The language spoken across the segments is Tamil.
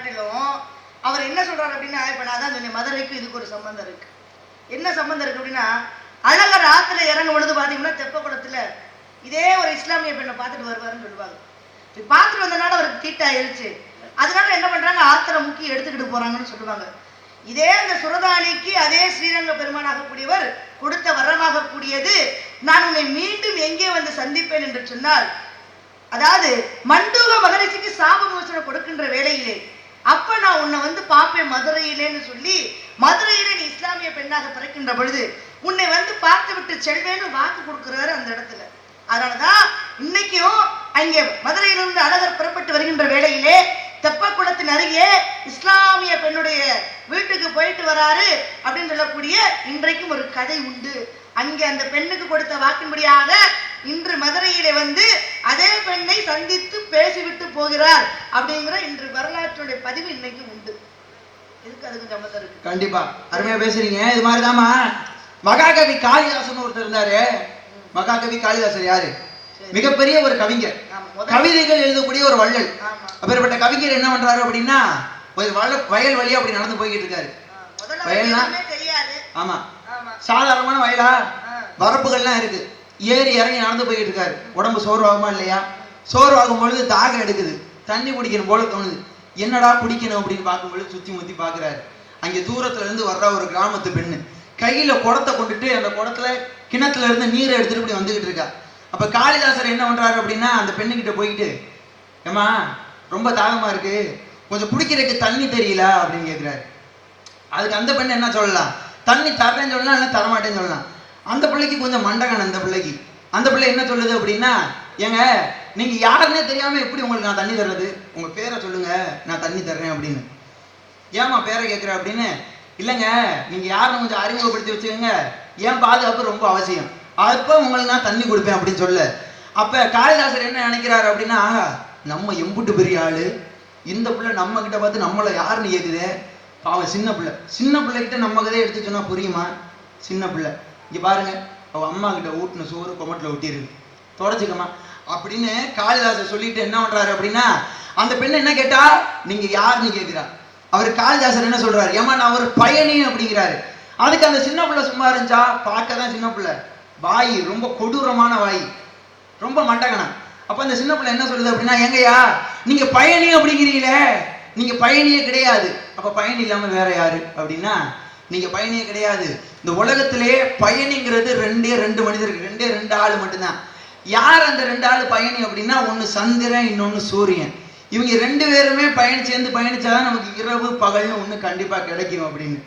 காட்டிலும் அவர் என்ன சொல்றாரு அப்படின்னா இப்போ நான் தான் சொன்னேன் மதுரைக்கு இதுக்கு ஒரு சம்பந்தம் இருக்கு. என்ன சம்பந்தம் இருக்கு அப்படின்னா அழகர் ஆத்துல இறங்கும் பொழுது பார்த்தீங்கன்னா தெப்பக்குளத்துல இதே ஒரு இஸ்லாமிய பெண்ணை பார்த்துட்டு வருவாருன்னு சொல்லுவாங்க. இப்படி பார்த்துட்டு வந்தனால அவருக்கு தீட்டாயிருச்சு அதனால என்ன பண்றாங்க ஆத்திர முக்கி எடுத்துக்கிட்டு போறாங்கன்னு சொல்லுவாங்க. இதே அந்த சுரதானிக்கு அதே ஸ்ரீரங்க பெருமானாகக்கூடியவர் கொடுத்த வரமாக கூடியது நான் உன்னை மீண்டும் எங்கே வந்து சந்திப்பேன் என்று சொன்னால் அதாவது மண்டூக மகரிஷிக்கு சாப மோசனம் கொடுக்கின்ற வேளையிலே அப்ப நான் உன்னை வந்து பார்ப்பேன் மதுரையிலேன்னு சொல்லி மதுரையிலே நீ இஸ்லாமிய பெண்ணாக பிறக்கின்ற பொழுது உன்னை வந்து பார்த்து விட்டு செல்வேன்னு வாக்கு கொடுக்குறாரு அந்த இடத்துல. அதனாலதான் இன்னைக்கும் அங்கே மதுரையிலிருந்து அழகர் புறப்பட்டு வருகின்ற வேளையிலே தெப்பக்குளத்தின் அருகே இஸ்லாமிய பெண்ணுடைய வீட்டுக்கு போயிட்டு வராரு அப்படின்னு சொல்லக்கூடிய இன்றைக்கும் ஒரு கதை உண்டு. அங்கே அந்த பெண்ணுக்கு கொடுத்த வாக்கின்படியாக இன்று மதுரையிலே வந்து அதே பெண்ணை சந்தித்து பேசிவிட்டு போகிறார் அப்படிங்கிற இன்று வரலாற்றுடைய பதிவு இன்னைக்கு உண்டு. இதுக்கு அதுக்கு சம்மந்தம் இருக்கு? கண்டிப்பா. அருமையா பேசுறீங்க. இது மாதிரிதாம்மா. மகாகவி காளிதாசன் ஒருத்தர் இருந்தாரு. மகாகவி காளிதாசன் யாரு. மிகப்பெரிய ஒரு கவிஞர். கவிதைகள் எழுதக்கூடிய ஒரு வள்ளல். அப்பேற்பட்ட கவிஞர் என்ன பண்றாரு அப்படின்னா ஒரு வயல் வழியா அப்படி நடந்து போய்கிட்டு இருக்காரு. வயல்னா? ஆமா. சாதாரணமான வயலா? வரப்புகள்லாம் இருக்கு. ஏறி இறங்கி நடந்து போய்கிட்டு இருக்காரு உடம்பு சோர்வாகுமா இல்லையா? சோர்வாகும் பொழுது தாகம் எடுக்குது. தண்ணி குடிக்கணும் போல தோணுது. என்னடா குடிக்கணும் அப்படின்னு பார்க்கும்பொழுது சுத்தி முத்தி பாக்குறாரு அங்க தூரத்துல இருந்து வர்ற ஒரு கிராமத்து பெண்ணு. கையில குடத்தை கொண்டுட்டு அந்த குடத்துல கிணத்துல இருந்து நீரை எடுத்துட்டு இப்படி வந்துகிட்டு இருக்கா. அப்ப காளிதாசர் என்ன பண்றாரு அப்படின்னா அந்த பெண்ணுகிட்ட போய்கிட்டு ஏமா ரொம்ப தாகமா இருக்கு. கொஞ்சம் குடிக்கிறதுக்கு தண்ணி தெரியல அப்படின்னு கேக்குறாரு. அதுக்கு அந்த பெண்ணு என்ன சொல்லலாம்? தண்ணி தரேன்னு சொல்லலாம் இல்லை தரமாட்டேன்னு சொல்லலாம். அந்த பிள்ளைக்கு கொஞ்சம் மண்டகன் அந்த பிள்ளைக்கு. அந்த பிள்ளை என்ன சொல்லுது அப்படின்னா ஏங்க நீங்க யாருன்னே தெரியாம எப்படி உங்களுக்கு நான் தண்ணி தர்றது? உங்க பேரை சொல்லுங்க நான் தண்ணி தர்றேன் அப்படின்னு. ஏமா பேரை கேட்குற அப்படின்னு? இல்லைங்க நீங்க யாருன்னு கொஞ்சம் அறிமுகப்படுத்தி வச்சுக்கோங்க. ஏன் பாதுகாப்பு ரொம்ப அவசியம். அப்போ உங்களுக்கு நான் தண்ணி கொடுப்பேன் அப்படின்னு சொல்ல. அப்ப காளிதாசர் என்ன நினைக்கிறாரு அப்படின்னா ஆஹா நம்ம எம்புட்டு பெரிய ஆளு. இந்த பிள்ளை நம்ம கிட்ட பார்த்து நம்மளை யாருன்னு கேக்குதே. பாவம் சின்ன பிள்ளை. சின்ன பிள்ளைகிட்ட நம்ம கதையை எடுத்து சொன்னா புரியுமா? சின்ன பிள்ளை. இங்கே பாருங்க அவ அம்மா கிட்ட ஊட்டின சோறு கொமட்டில் ஒட்டியிருக்கு. தொடச்சிக்கமா அப்படின்னு காளிதாசர் சொல்லிட்டு என்ன பண்றாரு அப்படின்னா அந்த பெண் என்ன கேட்டா நீங்க யாருன்னு கேக்குறா? அவர் காளிதாசர் என்ன சொல்றாரு? ஏமா நான் ஒரு பயணி அப்படிங்கிறாரு. அதுக்கு அந்த சின்ன பிள்ளை சும்மா இருந்துச்சா? பார்க்க தான் சின்ன பிள்ளை. வாய் ரொம்ப கொடூரமான வாய். ரொம்ப மண்டகனம் அப்ப அந்த சின்ன பிள்ளை என்ன சொல்லுது அப்படின்னா எங்கயா நீங்க பயணி அப்படிங்கிறீங்களே. நீங்க பயணியே கிடையாது. அப்ப பயணி இல்லாம வேற யாரு? அப்படின்னா நீங்க பயணியே கிடையாது. இந்த உலகத்திலே பயணிங்கிறது ரெண்டே ரெண்டு மனிதர்கள் ரெண்டே ரெண்டு ஆள் மட்டும்தான். யார் அந்த ரெண்டு ஆள் பயணி அப்படின்னா ஒன்னு சந்திரன் இன்னொன்னு சூரியன். இவங்க ரெண்டு பேருமே பயணி சேர்ந்து பயணிச்சாதான் நமக்கு இரவு பகல்னு ஒன்று கண்டிப்பாக கிடைக்கும் அப்படின்னு.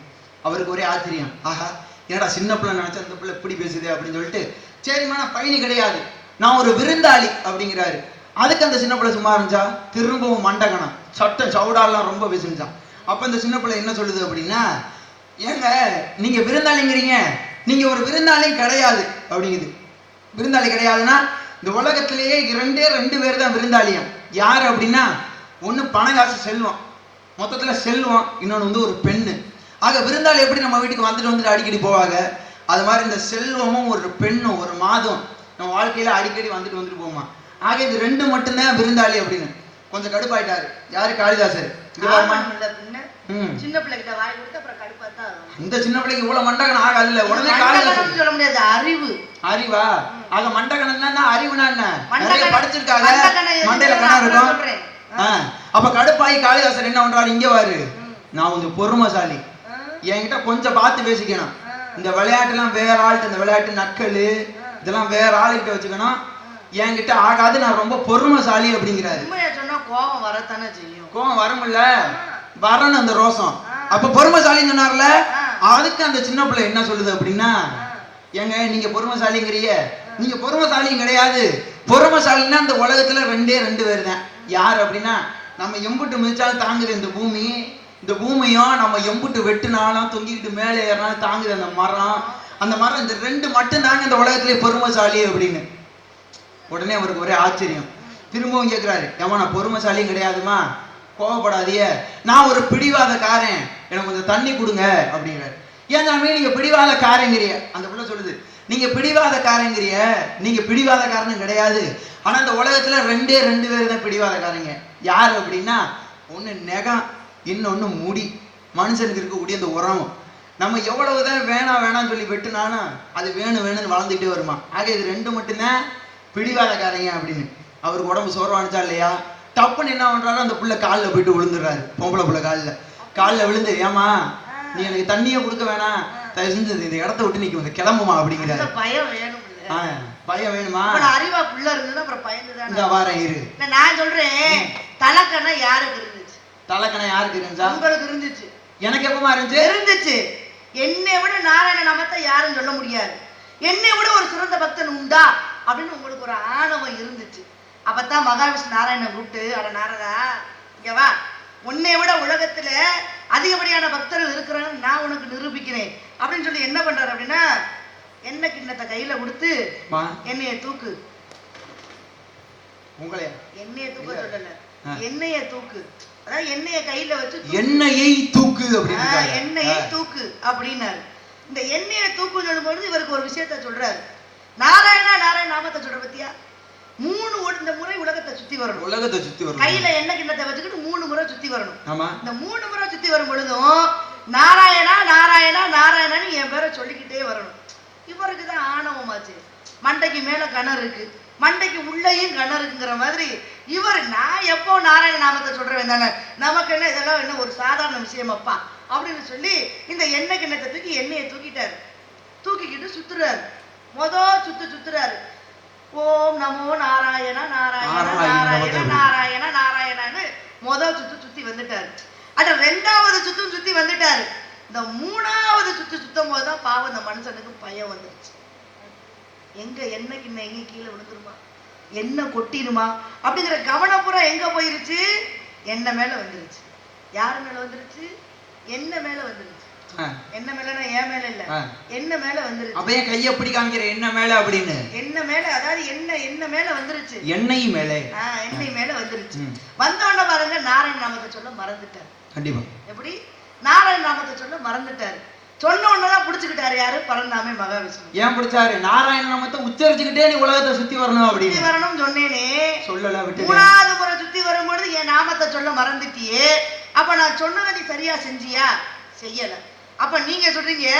அவருக்கு ஒரே ஆச்சரியம். ஆஹா என்னடா சின்ன பிள்ளை நினச்சா அந்த பிள்ளை இப்படி பேசுதே அப்படின்னு சொல்லிட்டு சரிம்மா நான் பயணி கிடையாது. நான் ஒரு விருந்தாளி அப்படிங்கிறாரு. அதுக்கு அந்த சின்ன பிள்ளை சும்மா இருந்துச்சா? திரும்பவும் மண்டகணம். சட்டம் சவுடாலாம் ரொம்ப பேசுச்சான் அப்போ இந்த சின்ன பிள்ளை என்ன சொல்லுது அப்படின்னா ஏங்க நீங்க விருந்தாளிங்கிறீங்க. நீங்க ஒரு விருந்தாளியும் கிடையாது அப்படிங்குது. விருந்தாளி கிடையாதுன்னா இந்த உலகத்திலேயே இரண்டே ரெண்டு பேர் தான் விருந்தாளியம் யார் அப்படின்னா ஒண்ணு பணகாசு செல்வம். மொத்தத்துல செல்வம் இன்னொன்னு வந்து ஒரு பெண்ணு. ஆக விருந்தாளி எப்படி நம்ம வீட்டுக்கு வந்துட்டு வந்துட்டு அடிக்கடி போவாங்க? அது மாதிரி இந்த செல்வமும் ஒரு பெண்ணும் ஒரு மாதம் நம்ம வாழ்க்கையில அடிக்கடி வந்துட்டு வந்துட்டு போமா ஆக இது ரெண்டு மட்டும்தான் விருந்தாளி அப்படின்னு. கொஞ்சம் கடுப்பாயிட்டாரு. யாரு? காளிதாசர். சின்ன பிள்ளைகிட்ட வாய் கொடுத்து அப்புறம் கடுப்பா தான். இந்த சின்ன பிள்ளைக்கு இவ்வளவு உடனே சொல்ல. முடியாது அறிவு. அறிவா? ஆக மண்டகணம்னா என்ன? அறிவுனா என்ன? நிறைய. படிச்சிருக்காங்க. மண்டையில அப்புறம் இருக்கும். அப்ப கடுப்பாயி காளிதாசர் என்ன பண்றாரு? இங்க வாரு. நான் கொஞ்சம் பொறுமைசாலி. என்கிட்ட கொஞ்சம் பார்த்து பேசிக்கணும். இந்த விளையாட்டுலாம் வேற ஆள்கிட்ட இந்த விளையாட்டு நக்கல் இதெல்லாம் வேற ஆளுகிட்ட வச்சுக்கணும். என்கிட்ட ஆகாது நான் ரொம்ப பொறுமைசாலி அப்படிங்கிறாரு. கோபம் வரத்தானே செய்யும். கோவம் வரும்ல வரணும் அந்த ரோசம். அப்ப பொறுமைசாலின்னு சொன்னார்ல. அதுக்கு அந்த சின்ன பிள்ளை என்ன சொல்லுது அப்படின்னா ஏங்க நீங்க பொறுமைசாலிங்கிறீங்க. நீங்க பொறுமைசாலியும் கிடையாது. பொறுமைசாலின்னா இந்த உலகத்துல ரெண்டே ரெண்டு பேர் தான் யார் அப்படின்னா நம்ம எம்புட்டு மிதிச்சாலும் தாங்குது இந்த பூமி. இந்த பூமியும் நம்ம எம்புட்டு வெட்டுனாலும் தொங்கிக்கிட்டு மேலே ஏறினாலும் தாங்குது அந்த மரம். அந்த மரம் இந்த ரெண்டு மட்டும் தாங்க இந்த உலகத்திலே பொறுமைசாலி அப்படின்னு. உடனே அவருக்கு ஒரே ஆச்சரியம். திரும்பவும் கேட்கிறாரு ஏமா நான் பொறுமைசாலியும் கிடையாதுமா கோவப்படாதீய நான் ஒரு பிடிவாதக்காரன். எனக்கு கொஞ்சம் தண்ணி கொடுங்க அப்படிங்கிறார். ஏன் தம்பி நீங்க பிடிவாதக்காரங்கிறிய. அந்த பிள்ளை சொல்லுது நீங்க பிடிவாதக்காரங்கிறிய? நீங்க பிடிவாதக்காரனும் கிடையாது. ஆனா இந்த உலகத்துல ரெண்டே ரெண்டு பேர் தான் பிடிவாதக்காரங்க. யார் அப்படின்னா ஒன்று நெகம் இன்னொன்னு முடி. மனுஷனுக்கு இருக்கக்கூடிய அந்த உரம் நம்ம எவ்வளவுதான் வேணாம் வேணாம்னு சொல்லி வெட்டுனாலும் அது வேணும் வேணும்னு வளர்ந்துக்கிட்டே வருமா? ஆக இது ரெண்டு மட்டும்தான் பிடிவாதக்காரங்க அப்படின்னு. அவருக்கு உடம்பு சோர்வானுச்சா இல்லையா? டப்புன்னு என்ன பண்றாரு அந்த புள்ள காலில் போயிட்டு விழுந்துடுறாரு. பொம்பளை புள்ள காலில். காலில் விழுந்து ஏமா நீ எனக்கு தண்ணியை கொடுக்க வேணாம். தயவு செஞ்சு இந்த இடத்த விட்டு நீங்க வந்து கிளம்புமா அப்படிங்கிறாரு. பயம் வேணும் ஆ, பயம் வேணுமா? அறிவா புள்ள இருந்ததுன்னா அப்புறம் பயந்துதானே. இந்த வாரம் இரு. நான் சொல்றேன் தலக்கணை யாருக்கு இருந்துச்சு? தலைக்கணை யாருக்கு இருந்துச்சா? உங்களுக்கு இருந்துச்சு. எனக்கு எப்பமா இருந்துச்சு? இருந்துச்சு. என்னை விட நாராயண நாமத்தை யாரும் சொல்ல முடியாது. என்னை விட ஒரு சிறந்த பக்தன் உண்டா? அப்படின்னு உங்களுக்கு ஒரு ஆணவம் இருந்துச்சு. அப்பதான் மகாவிஷ்ணு நாராயணன் கூப்பிட்டு அட நாரதா இங்க வா. உன்னை விட உலகத்துல அதிகப்படியான பக்தர்கள் இருக்கிறாங்கன்னு நான் உனக்கு நிரூபிக்கிறேன். அப்படின்னு சொல்லி என்ன பண்றாரு அப்படின்னா என்ன கிண்ணத்தை கையில கொடுத்து என்னைய தூக்கு. உங்களையா? எண்ணெய தூக்க. சொல்லல. எண்ணெய தூக்கு. அதாவது எண்ணெய கையில வச்சு. எண்ணெயை தூக்கு எண்ணெயை தூக்கு அப்படின்னாரு. இந்த எண்ணெயை தூக்கு சொல்லும்போது இவருக்கு ஒரு விஷயத்த சொல்றாரு. நாராயணா நாராயண நாமத்தை சொல்ற பத்தியா மூணு ஒ- இந்த முறை உலகத்தை சுத்தி வரணும். உலகத்தை சுத்தி வரும் கையில எண்ணெய் கிண்ணத்தை வச்சுக்கிட்டு மூணு முறை சுத்தி வரணும். ஆமா. இந்த மூணு முறை சுத்தி வரும் பொழுதும் நாராயணா நாராயணா நாராயணான்னு என் பேரை சொல்லிக்கிட்டே வரணும். இவருக்கு தான் ஆணவமாச்சு மண்டைக்கு மேல கிணறு இருக்கு. மண்டைக்கு உள்ளேயும் கிணறு இருக்குங்கிற மாதிரி இவர் நான் எப்போ நாராயண நாமத்தை சொல்றேன் தானே? நமக்கு என்ன இதெல்லாம் என்ன ஒரு சாதாரண விஷயமப்பா? அப்படின்னு சொல்லி இந்த எண்ணெய் கிண்ணத்தை தூக்கி எண்ணெயை தூக்கிட்டாரு. தூக்கிக்கிட்டு சுத்துறாரு. மொத சுத்து சுத்துறாரு. ஓம் நமோ நாராயண நாராயண நாராயண நாராயண நாராயணன்னு முதல் சுத்து சுத்தி வந்துட்டாரு. அட ரெண்டாவது சுத்தும் சுத்தி வந்துட்டாரு. இந்த மூணாவது சுத்து சுத்தும் போதுதான் பாவம் இந்த மனுஷனுக்கு பயம் வந்துருச்சு. எங்க என்ன கிண்ண எங்க கீழே விழுந்துருமா? என்ன கொட்டிடுமா? அப்படிங்கிற கவனம் பூரா எங்க போயிருச்சு? என்ன மேல வந்துருச்சு. யாரு மேல வந்துருச்சு? என்ன மேல வந்துருச்சு. என்ன மேலனா என் மேல இல்ல. என்ன மேல வந்துருச்சு? அப்ப கையை பிடி காமிக்கிற? என்ன மேல அப்படின்னு? என்ன மேல? அதாவது என்ன என்ன மேல வந்துருச்சு? எண்ணெய் மேலே. எண்ணெய் மேல வந்துருச்சு. வந்த உடனே பாருங்க நாராயண நாமத்தை சொல்ல மறந்துட்டார். கண்டிப்பா. எப்படி? நாராயண நாமத்தை சொல்ல மறந்துட்டாரு. சொன்ன உடனேதான் புடிச்சுக்கிட்டாரு யாரு? பரந்தாமே மகாவிஷ்ணு. ஏன் பிடிச்சாரு? நாராயண நாமத்தை உச்சரிச்சுக்கிட்டே நீ உலகத்தை சுத்தி வரணும் அப்படின்னு. வரணும்னு சொன்னேனே. சொல்லல விட்டு மூணாவது முறை சுத்தி வரும்பொழுது என் நாமத்தை சொல்ல மறந்துட்டியே. அப்ப நான் சொன்னதை நீ சரியா செஞ்சியா? செய்யல. அப்ப நீங்க சொல்றீங்க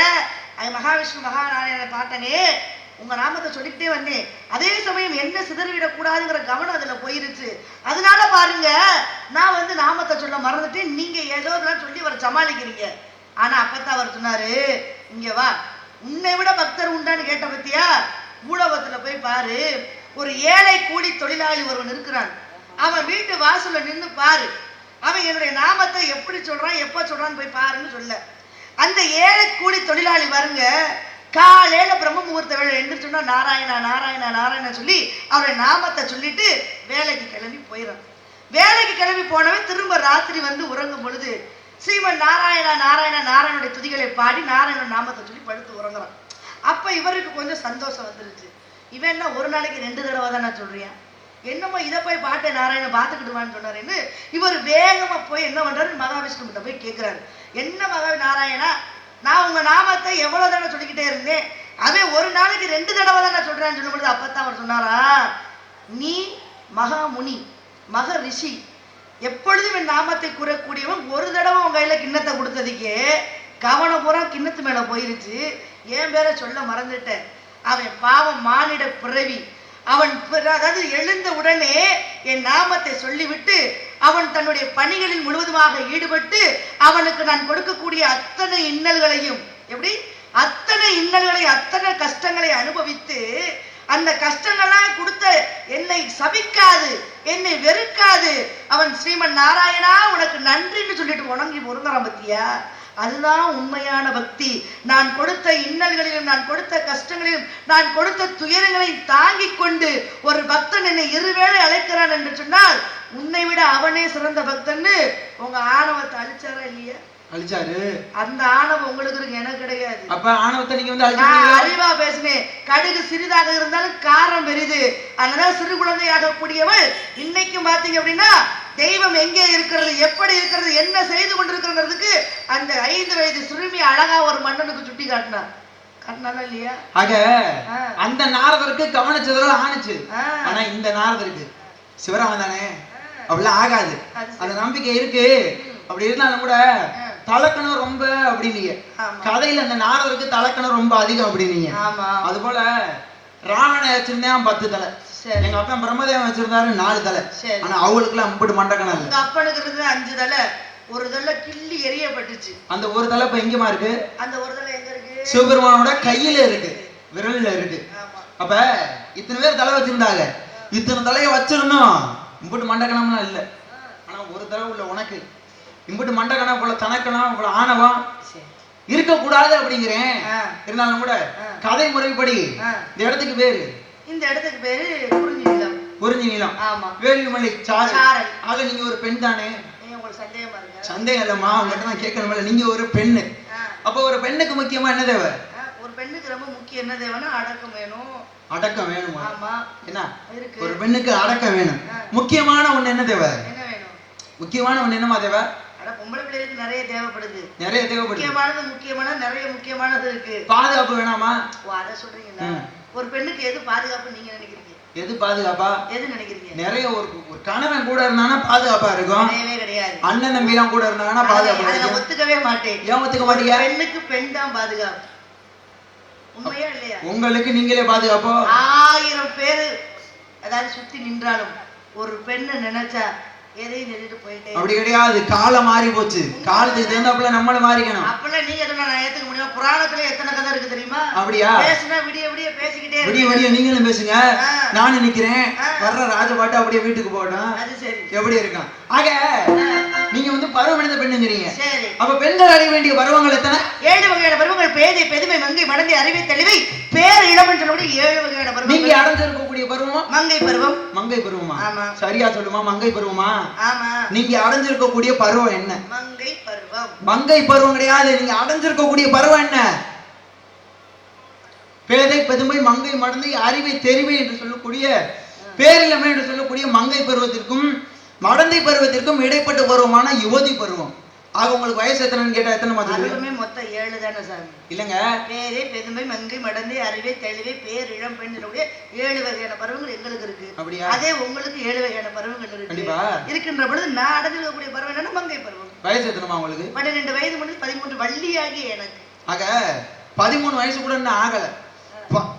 அது மகாவிஷ்ணு மகாநாராயணனை பார்த்தனே உங்க நாமத்தை சொல்லிக்கிட்டே வந்தேன். அதே சமயம் என்ன சிதறிவிடக் கூடாதுங்கிற கவனம் அதுல போயிருச்சு. அதனால பாருங்க நான் வந்து நாமத்தை சொல்ல மறந்துட்டேன். நீங்க ஏதோ இதெல்லாம் சொல்லி அவரை சமாளிக்கிறீங்க. ஆனா அப்பத்தான் அவர் சொன்னாரு இங்க வா. உன்னை விட பக்தர் உண்டான்னு கேட்ட பத்தியா? ஊடகத்துல போய் பாரு. ஒரு ஏழை கூலி தொழிலாளி ஒருவன் இருக்கிறான். அவன் வீட்டு வாசல்ல நின்று பாரு. அவன் என்னுடைய நாமத்தை எப்படி சொல்றான் எப்ப சொல்றான்னு போய் பாருன்னு சொல்ல. அந்த ஏழை கூலி தொழிலாளி வருங்க காலையில பிரம்ம முகூர்த்த வேலை எந்திரிச்சோன்னா நாராயணா நாராயணா நாராயணா சொல்லி அவருடைய நாமத்தை சொல்லிட்டு வேலைக்கு கிளம்பி போயிடும் வேலைக்கு கிளம்பி போனவன் திரும்ப ராத்திரி வந்து உறங்கும் பொழுது ஸ்ரீமன் நாராயணா நாராயணா நாராயணுடைய துதிகளை பாடி நாராயண நாமத்தை சொல்லி படுத்து உறங்குறான். அப்ப இவருக்கு கொஞ்சம் சந்தோஷம் வந்துருச்சு. இவன் என்ன ஒரு நாளைக்கு ரெண்டு தடவை தானே சொல்றியான் என்னமோ இதை போய் பாட்டை நாராயணன் பார்த்துக்கிடுவான்னு சொன்னாருன்னு இவர் வேகமா போய் என்ன பண்றாரு மகாவிஷ்ணுகிட்ட போய் கேட்கிறாரு என்ன மகா நாராயணா? நான் உங்க நாமத்தை எவ்வளவு தடவை சொல்லிக்கிட்டே இருந்தேன். அவன் ஒரு நாளைக்கு ரெண்டு தடவை தானே சொல்றான்னு சொல்லும் பொழுது அப்பத்தான் அவர் சொன்னாரா? நீ மகாமுனி மக ரிஷி எப்பொழுதும் என் நாமத்தை கூறக்கூடியவன் ஒரு தடவை உன் கையில கிண்ணத்தை கொடுத்ததுக்கே கவனம் பூரா கிண்ணத்து மேல போயிருச்சு. என் பேரை சொல்ல மறந்துட்டேன். அவன் பாவம் மானிட பிறவி. அவன் பிற- அதாவது எழுந்த உடனே என் நாமத்தை சொல்லிவிட்டு அவன் தன்னுடைய பணிகளில் முழுவதுமாக ஈடுபட்டு அவனுக்கு நான் கொடுக்கக்கூடிய அத்தனை இன்னல்களையும் எப்படி? அத்தனை இன்னல்களை அத்தனை கஷ்டங்களை அனுபவித்து அந்த கஷ்டங்கள்லாம் கொடுத்த என்னை சபிக்காது என்னை வெறுக்காது. அவன் ஸ்ரீமன் நாராயணா உனக்கு நன்றின்னு சொல்லிட்டு உணங்கி முருங்குறான் பத்தியா? அதுதான் உண்மையான பக்தி. நான் கொடுத்த இன்னல்களிலும் நான் கொடுத்த கஷ்டங்களிலும் நான் கொடுத்த துயரங்களை தாங்கிக் கொண்டு ஒரு பக்தன் என்னை இருவேளை அழைக்கிறான் என்று சொன்னால் உன்னை விட அவனே சிறந்த பக்தன்னு உங்க ஆணவத்தை அழிச்சாரா இல்லையா? அழிச்சாரு. அந்த ஆணவம் உங்களுக்கு இருக்கு எனக்கு கிடையாது. அப்ப ஆணவத்தை நீங்க வந்து நான் அறிவா பேசினேன். கடுகு சிறிதாக இருந்தாலும் காரம் பெரிது. அதனால சிறு குழந்தையாக கூடியவள் இன்னைக்கும் பாத்தீங்க அப்படின்னா தெய்வம் எங்கே இருக்கிறது எப்படி இருக்கிறது என்ன செய்து கொண்டிருக்கிறதுக்கு அந்த ஐந்து வயது சிறுமி அழகா ஒரு மன்னனுக்கு சுட்டி காட்டினார். ஆக. அந்த நாரதருக்கு கவனிச்சதுல ஆணுச்சு. ஆனா இந்த நாரதருக்கு சிவராமன் தானே? அப்படிலாம் ஆகாது. அந்த நம்பிக்கை இருக்கு. அப்படி இருந்தாலும் கூட. தலக்கணம் ரொம்ப அப்படின்னீங்க. கதையில அந்த நாரதருக்கு தலக்கணம் ரொம்ப அதிகம் அப்படின்னீங்க. ஆமா. அது போல ராவண வச்சிருந்தேன் பத்து தலை. எங்க அப்பா பிரம்மதேவன் வச்சிருந்தாரு நாலு தலை. சரி. ஆனா அவங்களுக்குலாம் அம்புட்டு மண்டக்கணம் இல்ல. அப்பனுக்கு இருந்தது அஞ்சு தலை. ஒரு தலை கிள்ளி எரியப்பட்டுச்சு. அந்த ஒரு தலை இப்ப எங்கேமா இருக்கு? அந்த ஒரு தலை எங்க இருக்கு? சிவபெருமானோட கையில இருக்கு. விரல்ல இருக்கு. அப்ப இத்தனை பேர் தலை வச்சிருந்தாங்க. இத்தனை தலைய வச்சிருந்தோம். இம்புட்டு மண்டக்கணம்லாம் இல்ல. ஆனா ஒரு தலை உள்ள உனக்கு. இம்புட்டு மண்டக்கணம் போல தனக்கணம் இவ்வளவு ஆணவம் சரி. இருக்கக்கூடாது அப்படிங்கிறேன். இருந்தாலும் கூட. கதை முறைப்படி. இந்த இடத்துக்கு பேரு இந்த இடத்துக்கு பேரு குறிஞ்சி நிலம். குறிஞ்சி நிலம். ஆமா. வேலுமலை சாரல். ஆக நீங்க ஒரு பெண் தானே? சந்தேகமா இல்லம்மா உங்கள்கிட்ட நான் கேட்கணும்ல நீங்க ஒரு பெண்ணு. அப்ப ஒரு பெண்ணுக்கு முக்கியமா என்ன தேவை? ஒரு பெண்ணுக்கு ரொம்ப முக்கியம் என்ன தேவைன்னா அடக்கம் வேணும். அடக்கம் வேணுமா? ஆமா. என்ன? ஒரு பெண்ணுக்கு அடக்கம் வேணும். முக்கியமான ஒண்ணு என்ன தேவை? என்ன வேணும்? முக்கியமான ஒண்ணு என்னமா தேவை? பொம்பளை பிள்ளைகளுக்கு நிறைய தேவைப்படுது. நிறைய தேவைப்படுது. முக்கியமானது முக்கியமான நிறைய முக்கியமானது இருக்கு. பாதுகாப்பு வேணாமா? அதை சொல்றீங்களா? ம். ஒரு பெண்ணுக்கு எது பாதுகாப்பு நீங்க நினைக்கிறீங்க? எது பாதுகாப்பா? எது நினைக்கிறீங்க? நிறைய ஒரு ஒரு கணவன் கூட இருந்தானா பாதுகாப்பா இருக்கும்? கிடையாது. அண்ணன் தம்பி எல்லாம் கூட இருந்தாங்கன்னா பாதுகாப்பு கிடைக்கும் ஒத்துக்கவே மாட்டேன். ஏன் ஒத்துக்க மாட்டீங்க? பெண்ணுக்கு பெண் தான் பாதுகாப்பு. உண்மையா இல்லையா? உங்களுக்கு நீங்களே பாதுகாப்போ? ஆயிரம் பேரு அதாவது சுத்தி நின்றாலும் ஒரு பெண்ணை நினைச்சா அப்படி கிடையாது. காலம் மாறி போச்சு காலத்துக்கு தகுந்தாப்புல நம்மளும் மாறிக்கணும். அப்பெல்லாம் நீங்க சொன்னா நான் ஏத்துக்க முடியும்? புராணத்துல எத்தனை கதை இருக்கு தெரியுமா? அப்படியா? பேசுனா விடிய விடிய பேசிக்கிட்டே விடிய விடிய நீங்களும் பேசுங்க. நிக்கிறேன். ஆ. வர்ற ராஜபாட்டு அப்படியே வீட்டுக்கு சரி. எப்படி இருக்கான்? ஆக நீங்க வந்து பருவமடைந்த பெண்ணுங்கிறீங்க. சரி. அப்ப பெண்கள் அடைய வேண்டிய பருவங்கள் எத்தனை? ஏழு வகையான பருவங்கள். பேதை பெதுமை மங்கை மடந்தை அறிவை தெளிவை பேர் இளமன் சொல்லக்கூடிய ஏழு வகையான நீங்க பருவங்கள் அடைஞ்சிருக்கக்கூடிய பருவமா? மங்கை பருவம். மங்கை பருவமா? ஆமா. சரியா சொல்லுமா? மங்கை பருவமா? ஆமா. நீங்க அடைஞ்சிருக்கக்கூடிய பருவம் என்ன? மங்கை பருவம். மங்கை பருவம் கிடையாது. நீங்க அடைஞ்சிருக்கக்கூடிய பருவம் என்ன? பேதை பெதுமை மங்கை மடந்தை அறிவை தெரிவை என்று சொல்லக்கூடிய பேரிளமை என்று சொல்லக்கூடிய மங்கை பருவத்திற்கும் மடந்தை பருவத்திற்கும் இடைப்பட்ட பருவமான யுவதி பருவம். ஆக உங்களுக்கு வயசு எத்தனைன்னு கேட்டா எத்தனை பருவமே மொத்தம் ஏழு தானே சாமி? இல்லங்க. பேரே பெதுமை மங்கை மடந்தை அறிவை தெளிவை பேர் இளம் பெண் ஏழு வகையான பருவங்கள் எங்களுக்கு இருக்கு. அப்படியா? அதே உங்களுக்கு ஏழு வகையான பருவங்கள் இருக்கு. கண்டிப்பா. இருக்கின்ற பொழுது நான் அடைஞ்சிருக்கக்கூடிய பருவம் என்னன்னா மங்கை பருவம். வயசு எத்தனைமா உங்களுக்கு? பன்னிரெண்டு வயது முதல் பதிமூன்று வள்ளியாகிய எனக்கு. ஆக பதிமூணு வயசு கூட இன்னும் ஆகல.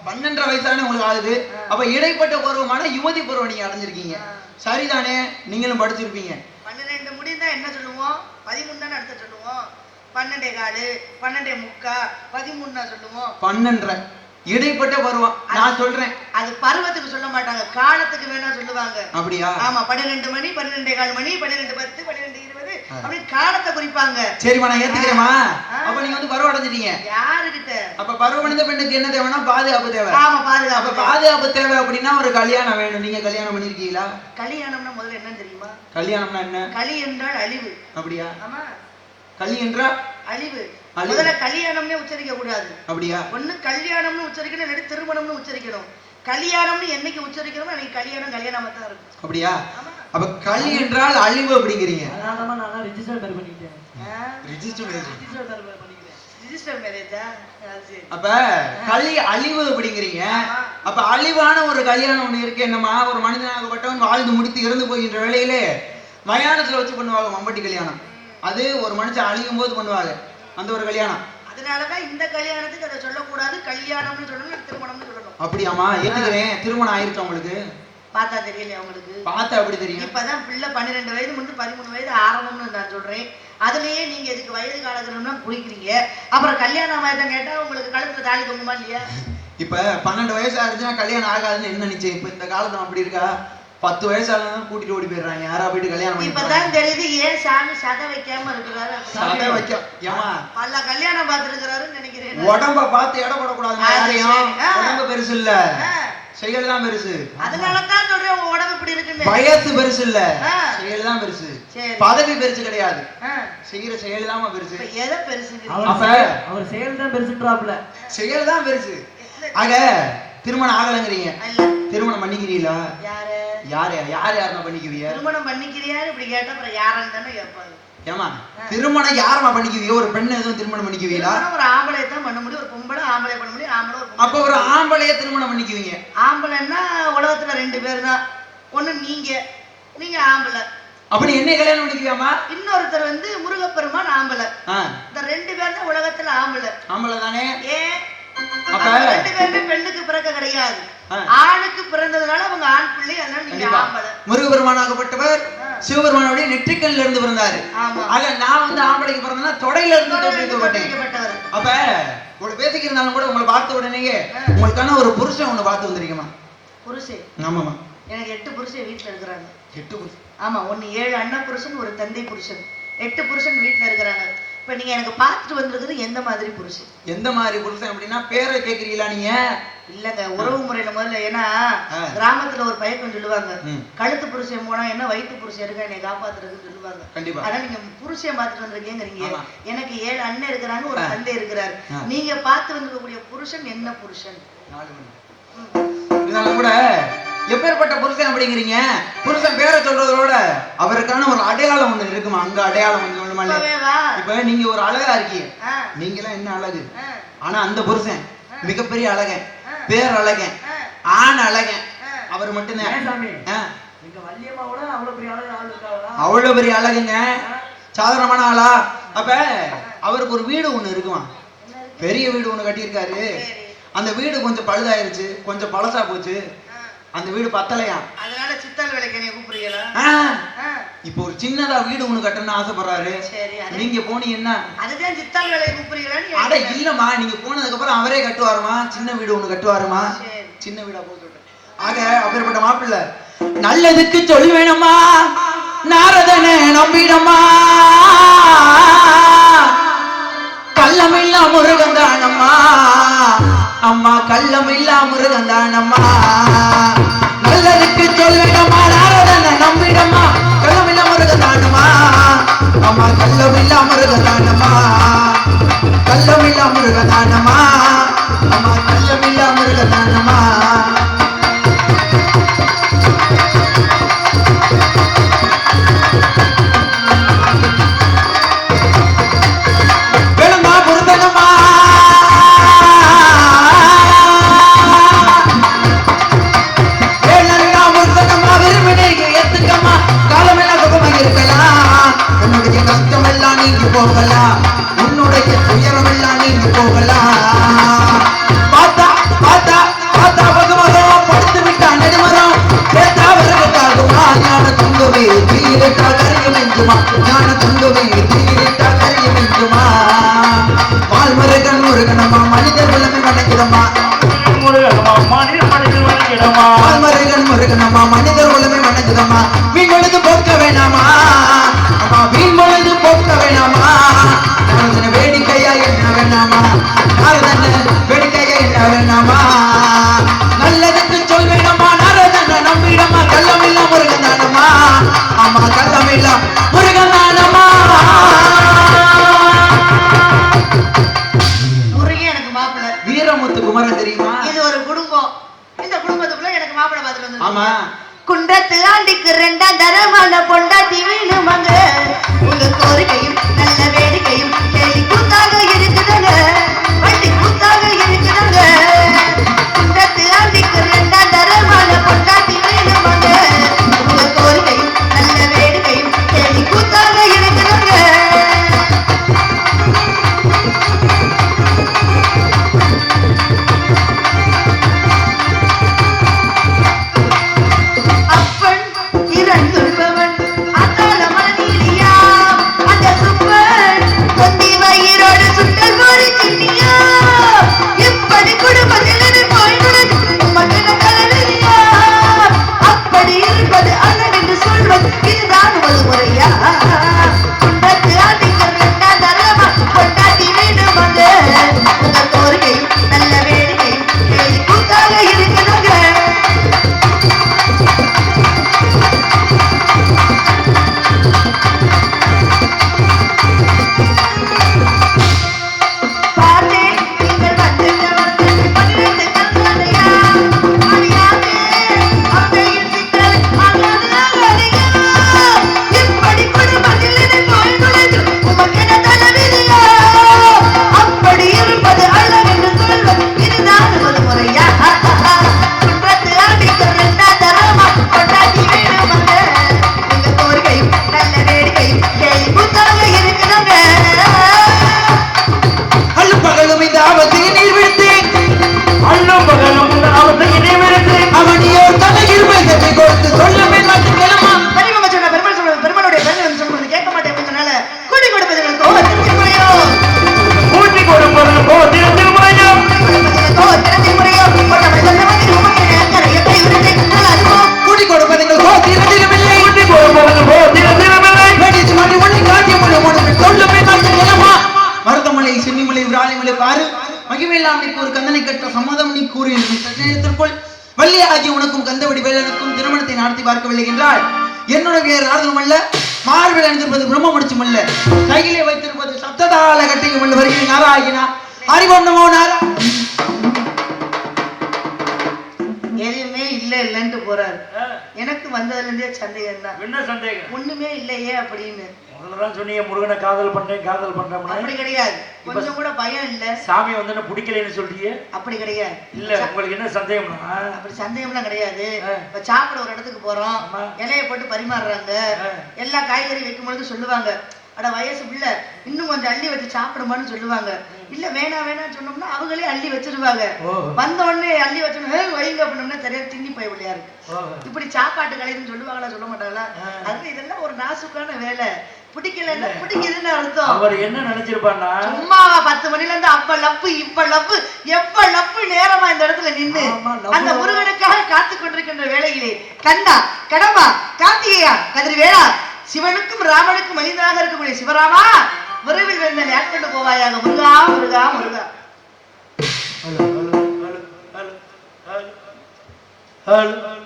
பன்னெண்டரை வயசு தானே உங்களுக்கு ஆகுது? அப்ப இடைப்பட்ட பருவமான யுவதி பருவம் நீங்க அடைஞ்சிருக்கீங்க. சரிதானே? நீங்களும் படிச்சிருப்பீங்க. பன்னிரெண்டு முடிந்தா என்ன சொல்லுவோம்? பதிமூணு தானே அடுத்த சொல்லுவோம். பன்னெண்டே காலு பன்னெண்டே முக்கா பதிமூணு சொல்லுவோம். பன்னெண்டரை. இடைப்பட்ட பருவம். நான் சொல்றேன். அது பருவத்துக்கு சொல்ல மாட்டாங்க. காலத்துக்கு வேணா சொல்லுவாங்க. அப்படியா? ஆமா பன்னிரெண்டு மணி பன்னிரெண்டே கால் மணி பன்னிரெண்டு பத்து பன்னிரெண்டு இருபது அப்படி காலத்தை குறிப்பாங்க. சரிம்மா நான் ஏத்துக்கிறேமா. அப்ப நீங்க வந்து பருவம் அடைஞ்சிட்டீங்க. யாருகிட்ட அப்ப பருவமடைந்த பெண்ணுக்கு என்ன தேவைன்னா பாதுகாப்பு தேவை. ஆமா அப்ப பாதுகாப்பு பாதுகாப்பு தேவை அப்படின்னா ஒரு கல்யாணம் வேணும். நீங்க கல்யாணம் பண்ணிருக்கீங்களா? கல்யாணம்னா முதல்ல என்னன்னு தெரியுமா? கல்யாணம்னா என்ன? களி என்றால் அழிவு. அப்படியா? ஆமா. கல்வி என்றா? அழிவு. முதல்ல கல்யாணம்னே உச்சரிக்க கூடாது. அப்படியா? ஒண்ணு கல்யாணம்னு உச்சரிக்கணும் இல்லாட்டி திருமணம்னு உச்சரிக்கணும். கல்யாணம்னு என்னைக்கு உச்சரிக்கிறோமோ அன்னைக்கு கல்யாணம் கல்யாணமா தான் இருக்கும். அப்படியா? ஆமா. அப்ப கல்வி என்றால் அழிவு அப்படிங்கிறீங்க. அதனாலதான் நான் ரிஜிஸ்டர் பேர் பண்ணிக்கிட்டேன். ரிஜிஸ்டர் மேரேஜ் அப்ப கலி அழிவு அப்படிங்கிறீங்க. அப்ப அழிவான ஒரு கல்யாணம் ஒண்ணு இருக்கு. என்னமா ஒரு மனிதனாகப்பட்டவன் வாழ்ந்து முடித்து இறந்து போகின்ற வேளையிலே மயானத்துல வச்சு பண்ணுவாங்க மம்பட்டி கல்யாணம். அது ஒரு மனுஷன் அழியும் போது பண்ணுவாங்க. அந்த ஒரு கல்யாணம். அதனாலதான் இந்த கல்யாணத்துக்கு அதை சொல்லக்கூடாது. கல்யாணம்னு சொல்லணும் திருமணம்னு சொல்லணும். அப்படியாமா ஏத்துக்கிறேன். திருமணம் ஆயிருச்சு உங்களுக்கு? பார்த்தா தெரியல உங்களுக்கு? பார்த்தா அப்படி தெரியும்? இப்பதான் பிள்ளை பன்னிரெண்டு வயது முடிஞ்சு பதிமூணு வயது ஆரம்பம்னு நான் சொல்றேன். அதுலயே நீங்க இதுக்கு வயது காலகட்டம்னா குளிக்கிறீங்க? அப்புறம் கல்யாணம் ஆயுதம் கேட்டா உங்களுக்கு கழுத்துல தாலி தொங்குமா இல்லையா? இப்ப பன்னெண்டு வயசு ஆயிருச்சுன்னா கல்யாணம் ஆகாதுன்னு என்ன நிச்சயம்? இப்ப இந்த காலத்துல அப்படி இருக்கா? பத்து வயசு ஆனாலும் கூட்டிட்டு ஓடி போயிடுறாங்க. யாரா போயிட்டு கல்யாணம் இப்பதான் தெரியுது ஏன் சாமி சதை வைக்காம இருக்கிறாரு சதை வைக்க ஏமா பல கல்யாணம் பார்த்திருக்கிறாருன்னு நினைக்கிறேன். உடம்ப பார்த்து எடை போடக்கூடாது. உடம்பு பெருசு இல்ல. செயல் தான் பெருசு. அதனாலதான் சொல்றேன் உங்க உடம்பு இப்படி இருக்குன்னு. வயசு பெருசு இல்ல. செயல் தான் பெருசு. பதவி பெருசு கிடையாது. செய்யற செயல் தான் பெருசு. எதை அவர் அப்ப- அவர் செயல் தான் பெருசுன்றாப்ல செயல் தான் பெருசு ஆக திருமணம் ஆகலைங்கிறீங்க. திருமணம் பண்ணிக்கிறீங்களா? யாரு? யார் யார் யார் யாருன்னா பண்ணிக்குவீங்க திருமணம் பண்ணிக்கிறியான்னு இப்படி கேட்டா அப்புறம் யாருன்னு தானே கேட்பாங்க. ஏமா திருமணம் யாரமா பண்ணிக்குவீங்க ஒரு பெண் எதுவும் திருமணம் பண்ணிக்குவீங்களா ஒரு ஆம்பளை தான் பண்ண முடியும் ஒரு பொம்பளை ஆம்பளை பண்ண முடியும் ஆம்பளை அப்ப ஒரு ஆம்பளைய திருமணம் பண்ணிக்குவீங்க. ஆம்பளைன்னா உலகத்துல ரெண்டு பேர் தான். ஒண்ணு நீங்க நீங்க ஆம்பளை. அப்படி என்ன கல்யாணம் பண்ணிக்குவியாமா இன்னொருத்தர் வந்து முருகன் ஆம்பளை. இந்த ரெண்டு பேர் தான் உலகத்துல ஆம்பளை. ஆம்பளை தானே? ஏன்? ரெண்டு பேருமே பெண்ணுக்கு பிறக்க கிடையாது. ஆணுக்கு பிறந்ததுனால அவங்க ஆண் பிள்ளை அதனால நீங்க ஆம்பளை. முருகபெருமானாகப்பட்டவர் ஆ. சிவபெருமானுடைய நெற்றிக்கல்ல இருந்து பிறந்தாரு. ஆக நான் வந்து ஆம்பளைக்கு பிறந்தேன்னா தொடையில இருந்து தோற்றுவிக்கப்பட்டவர். அப்ப ஒரு பேசிக்கு இருந்தாலும் கூட உங்களை பார்த்த உடனேயே. உங்களுக்கான ஒரு புருஷன் ஒண்ணு பார்த்து வந்திருக்கேமா? புருஷன் ஆமாமா எனக்கு எட்டு புருஷன் வீட்டுல இருக்கிறாங்க. எட்டு புருஷன் ஆமா ஒண்ணு ஏழு அண்ணன் புருஷன் ஒரு தந்தை புருஷன். எட்டு புருஷன் வீட்டுல இருக்கிறாங்க. இப்ப நீங்க எனக்கு பார்த்துட்டு வந்திருக்கிறது எந்த மாதிரி புருஷன் எந்த மாதிரி புருஷன் அப்படின்னா பேரை கேக்குறீங்களா நீங்க இல்லங்க உறவு முறையில முதல்ல ஏன்னா. கிராமத்துல ஒரு பழக்கம் சொல்லுவாங்க. கழுத்து புருஷன் போனா என்ன வயிற்று புருஷன் இருக்கா என்னை காப்பாத்துறதுன்னு சொல்லுவாங்க கண்டிப்பா ஆனா நீங்க புருஷன் பார்த்துட்டு வந்திருக்கீங்கிறீங்க. எனக்கு ஏழு அண்ணன் இருக்கிறாங்க ஒரு. தந்தை இருக்கிறார் ஆ. நீங்க பார்த்து வந்திருக்கக்கூடிய புருஷன் என்ன புருஷன் நாலு மணி ம். இருந்தாலும் கூட எப்பேற்பட்ட புருஷன் அப்படிங்கிறீங்க புருஷன் பேரை சொல்றதோட அவருக்கான ஒரு அடையாளம் ஒண்ணு இருக்குமா அங்க அடையாளம் ஒண்ணு வா. இப்ப நீங்க ஒரு அழகா இருக்கீங்க. ஆ, நீங்களாம் என்ன அழகு? ஆனா அந்த புருஷன் மிகப்பெரிய அழகன். பேர் அழகன் ஆண் அழகன். அவர் மட்டும்தான். ஏன் சாமி? ஆ, எங்க வள்ளியம்மா கூட அவ்வளவு பெரிய அழகுங்க. சாதாரணமான ஆளா? அப்ப அவருக்கு ஒரு வீடு ஒண்ணு இருக்குமா? பெரிய வீடு ஒண்ணு கட்டியிருக்காரு. அந்த வீடு கொஞ்சம் பழுதாயிருச்சு கொஞ்சம் பழசா போச்சு. அந்த வீடு பத்தலையா அதனால சித்தாள் வேலைக்கு என்னைய கூப்பிடுறீங்களா? இப்போ ஒரு சின்னதா வீடு ஒண்ணு கட்டணும்னு ஆசைப்படுறாரு. நீங்க போனீங்கன்னா அதுதான் அட. இல்லம்மா நீங்க போனதுக்கு அப்புறம் அவரே கட்டுவாருமா? சின்ன வீடு ஒண்ணு கட்டுவாருமா. சின்ன வீடா போட்டு விட்டேன். ஆக அப்பேற்பட்ட மாப்பிள்ளை நல்லதுக்கு சொல் வேணுமா நாரதனை நம்பிடமா கள்ளமில்லா முருகன் தானம்மா அம்மா கள்ளமில்லா முருகன் தானம்மா நல்லதுக்கு சொல் வேணுமா நாரதனை நம்பிடமா கள்ளமில்லா அம்மா கள்ளமில்லா முருகன் தானம்மா கள்ளமில்லா முருகன் தானம்மா அம்மா கள்ளமில்லா முருகன் தானம்மா மனிதர் உள்ளமே வணங்கிடமா? பால்முருகன் முருகனம்மா மனிதர் உள்ளமே வணங்குதம்மா வீண் பொழுது போக்க வேணாமா? என்று சொல்வது இதுதான் ஒரு முறையா குன்றத்து கல்லெல்லாம் நீ கூறு கந்தனை கற்ற சம்மதம் நீ கூறு என்று நேரத்திற்குள் வள்ளி ஆகிய உனக்கும் கந்தவடி வேலனுக்கும் திருமணத்தை நடத்தி பார்க்கவில்லை என்றால் என்னோட வேறு யாரும் அல்ல மார்பில் அணிந்திருப்பது பிரம்ம முடிச்சும் அல்ல. கையிலே வைத்திருப்பது சப்ததாள கட்டையும் அல்ல. வருகிற நாராயணா. அறிவோம் நமோ நாரா. எதுவுமே இல்ல இல்லன்ட்டு போறாரு. எனக்கு வந்ததுல இருந்தே சந்தேகம் தான் என்ன சந்தேகம்? ஒண்ணுமே இல்லையே அப்படின்னு. சொன்னீங்க முருகனை காதல் பண்றேன் காதல் பண்றேன் அப்படி கிடையாது. கொஞ்சம் கூட பயம் இல்ல. சாமி வந்து என்ன பிடிக்கலைன்னு சொல்றீங்க அப்படி கிடையாது. இல்ல உங்களுக்கு என்ன சந்தேகம்னா? அப்படி சந்தேகம்லாம் கிடையாது. இப்ப சாப்பிட ஒரு இடத்துக்கு போறோம். இலைய போட்டு பரிமாறுறாங்க. எல்லா காய்கறி வைக்கும் பொழுது சொல்லுவாங்க அட வயசு பிள்ளை இன்னும் கொஞ்சம் அள்ளி வச்சு சாப்பிடுமான்னு சொல்லுவாங்க. இல்ல வேணாம் வேணாம்னு சொன்னோம்னா அவங்களே அள்ளி வச்சிருவாங்க. வந்த உடனே அள்ளி வச்சோன்னு "ஹே, வைங்க அப்படின்னோம்னா சரியா திண்ணி போய் விளையா இருக்கு இப்படி சாப்பாட்டு கலைன்னு சொல்லுவாங்களா சொல்ல மாட்டாங்களா. அது இதெல்லாம் ஒரு நாசுக்கான வேலை. பிடிக்கலன்னா பிடிக்குதுன்னு அர்த்தம். அவர் என்ன நினைச்சிருப்பாருன்னா சும்மா பத்து மணில இருந்து அப்ப லப்பு இப்ப லப்பு எப்ப லப்பு நேரமா இந்த இடத்துல லப்பு அந்த. முருகனுக்காக காத்து கொண்டிருக்கின்ற வேளையிலே கண்டா கடம்பா கார்த்திகேயா கதிர்வேலா சிவனுக்கும் ராமனுக்கும் மனிதனாக இருக்கக்கூடிய சிவராமா விரைவில் வேந்தனை ஆட்கொண்டு போவாயாக? முருகா முருகா முருகா. Hello hello hello hello hello.